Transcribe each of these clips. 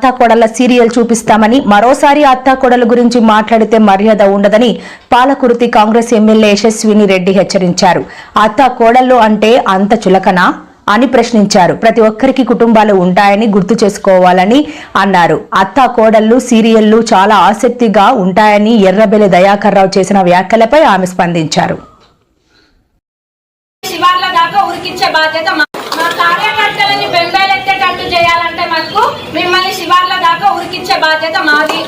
అత్తాకోడళ్ళ serial చూపిస్తామని మరోసారి అత్తాకోడల గురించి మాట్లాడితే మర్యాద ఉండదని పాలకుర్తి కాంగ్రెస్ ఎమ్మెల్యే యశస్విని రెడ్డి హెచ్చరించారు. అత్తాకోడళ్ళు అంటే అంత చులకనా అని ప్రశ్నించారు. ప్రతి ఒక్కరికి కుటుంబాలు ఉంటాయని గుర్తు చేసుకోవాలని అన్నారు. అత్తా కోడళ్ళు సీరియళ్ళు చాలా ఆసక్తిగా ఉంటాయని ఎర్రబెల్లి దయాకర్ రావు చేసిన వ్యాఖ్యలపై ఆమె స్పందించారు. బాధ్యత మా కార్యకర్తలని బాధ్యత మాది.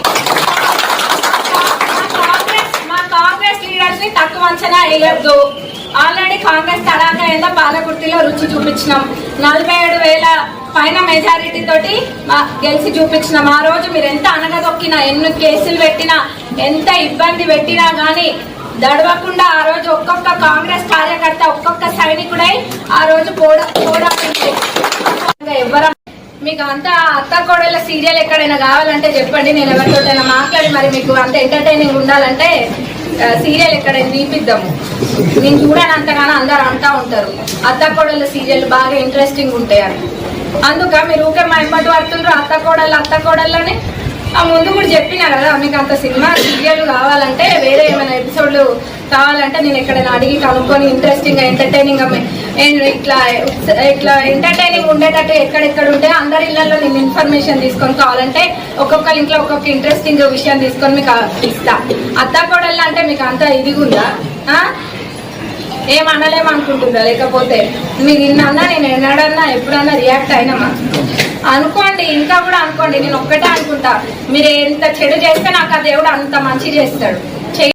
మా కాంగ్రెస్ మా కాంగ్రెస్ లీడర్స్ని తక్కువ అంచనా వేయద్దు. ఆల్రెడీ కాంగ్రెస్ తడాక ఏందో పాలకుర్తిలో రుచి చూపించినాం. నలభై ఏడు వేల పైన మెజారిటీ తోటి మా గెలిచి చూపించినాం. ఆ రోజు మీరు ఎంత అనగదొక్కినా ఎన్ని కేసులు పెట్టినా ఎంత ఇబ్బంది పెట్టినా కానీ దడవకుండా ఆ రోజు ఒక్కొక్క కాంగ్రెస్ కార్యకర్త ఒక్కొక్క సైనికుడై ఆ రోజు పోడ పోరాడింది అంత అత్త కోడళ్ళ సీరియల్ ఎక్కడైనా కావాలంటే చెప్పండి. నేను ఎవరితోటైనా మాట్లాడి మరి మీకు అంత ఎంటర్టైనింగ్ ఉండాలంటే సీరియల్ ఎక్కడైనా తీపిద్దాము. నేను చూడని అంతగానో అందరు అంటా ఉంటారు. అత్త కోడళ్ళ సీరియల్ బాగా ఇంట్రెస్టింగ్ ఉంటాయి అని. అందుక మీరు ఊకే మా ఇమ్మటి పడుతుండ్రు అత్త కోడళ్ళు అత్త కోడళ్ళని. ఆ ముందు కూడా చెప్పినా కదా మీకు అంత సినిమా సీరియల్ కావాలంటే వేరే ఏమైనా ఎపిసోడ్లు కావాలంటే నేను ఎక్కడైనా అడిగి కనుక్కొని ఇంట్రెస్టింగ్గా ఎంటర్టైనింగ్ ఇట్లా ఇట్లా ఎంటర్టైనింగ్ ఉండేటట్టు ఎక్కడెక్కడ ఉంటే అందరి ఇళ్ళలో నేను ఇన్ఫర్మేషన్ తీసుకొని కావాలంటే ఒక్కొక్క ఇంట్లో ఒక్కొక్క ఇంట్రెస్టింగ్ విషయం తీసుకొని మీకు ఇస్తా. అత్త కోడళ్ళు అంటే మీకు అంత ఇదిగుందా? ఆ? ఏం అనలేమనుకుంటుందా లేకపోతే మీరు ఇన్నన్నా నేను ఎన్నడన్నా ఎప్పుడన్నా రియాక్ట్ అయినామా అనుకోండి ఇంకా కూడా అనుకోండి నేను ఒక్కటే అనుకుంటా. మీరు ఎంత చెడు చేస్తే నాకు ఆ దేవుడు అంత మంచి చేస్తాడు.